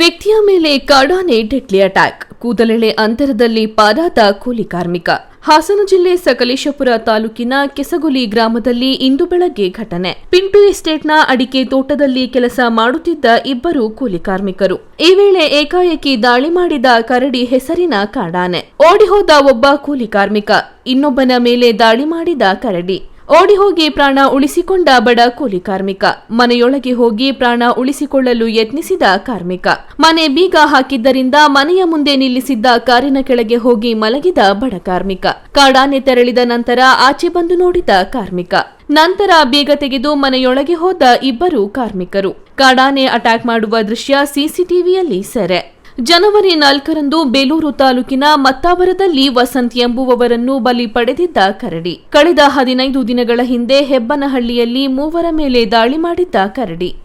ವ್ಯಕ್ತಿಯ ಮೇಲೆ ಕಾಡಾನೆ ಡೆಡ್ಲಿ ಅಟ್ಯಾಕ್. ಕೂದಲೆಳೆ ಅಂತರದಲ್ಲಿ ಪಾರಾದ ಕೂಲಿ ಕಾರ್ಮಿಕ. ಹಾಸನ ಜಿಲ್ಲೆ ಸಕಲೇಶಪುರ ತಾಲೂಕಿನ ಕೆಸಗುಲಿ ಗ್ರಾಮದಲ್ಲಿ ಇಂದು ಬೆಳಗ್ಗೆ ಘಟನೆ. ಪಿಂಟು ಎಸ್ಟೇಟ್ನ ಅಡಿಕೆ ತೋಟದಲ್ಲಿ ಕೆಲಸ ಮಾಡುತ್ತಿದ್ದ ಇಬ್ಬರು ಕೂಲಿ ಕಾರ್ಮಿಕರು. ಈ ವೇಳೆ ಏಕಾಏಕಿ ದಾಳಿ ಮಾಡಿದ ಕರಡಿ ಹೆಸರಿನ ಕಾಡಾನೆ. ಓಡಿಹೋದ ಒಬ್ಬ ಕೂಲಿ ಕಾರ್ಮಿಕ. ಇನ್ನೊಬ್ಬನ ಮೇಲೆ ದಾಳಿ ಮಾಡಿದ ಕರಡಿ. ಓಡಿ ಹೋಗಿ ಪ್ರಾಣ ಉಳಿಸಿಕೊಂಡ ಬಡ ಕೂಲಿ ಕಾರ್ಮಿಕ. ಮನೆಯೊಳಗೆ ಹೋಗಿ ಪ್ರಾಣ ಉಳಿಸಿಕೊಳ್ಳಲು ಯತ್ನಿಸಿದ ಕಾರ್ಮಿಕ. ಮನೆ ಬೀಗ ಹಾಕಿದ್ದರಿಂದ ಮನೆಯ ಮುಂದೆ ನಿಲ್ಲಿಸಿದ್ದ ಕಾರಿನ ಕೆಳಗೆ ಹೋಗಿ ಮಲಗಿದ ಬಡ ಕಾರ್ಮಿಕ. ಕಾಡಾನೆ ತೆರಳಿದ ನಂತರ ಆಚೆ ಬಂದು ನೋಡಿದ ಕಾರ್ಮಿಕ. ನಂತರ ಬೀಗ ತೆಗೆದು ಮನೆಯೊಳಗೆ ಹೋದ ಇಬ್ಬರು ಕಾರ್ಮಿಕರು. ಕಾಡಾನೆ ಅಟ್ಯಾಕ್ ಮಾಡುವ ದೃಶ್ಯ ಸಿಸಿಟಿವಿಯಲ್ಲಿ ಸೆರೆ. ಜನವರಿ ನಾಲ್ಕರಂದು ಬೇಲೂರು ತಾಲೂಕಿನ ಮತ್ತಾವರದಲ್ಲಿ ವಸಂತ್ ಎಂಬುವವರನ್ನು ಬಲಿ ಪಡೆದಿದ್ದ ಕರಡಿ. ಕಳೆದ ಹದಿನೈದು ದಿನಗಳ ಹಿಂದೆ ಹೆಬ್ಬನಹಳ್ಳಿಯಲ್ಲಿ ಮೂವರ ಮೇಲೆ ದಾಳಿ ಮಾಡಿದ್ದ ಕರಡಿ.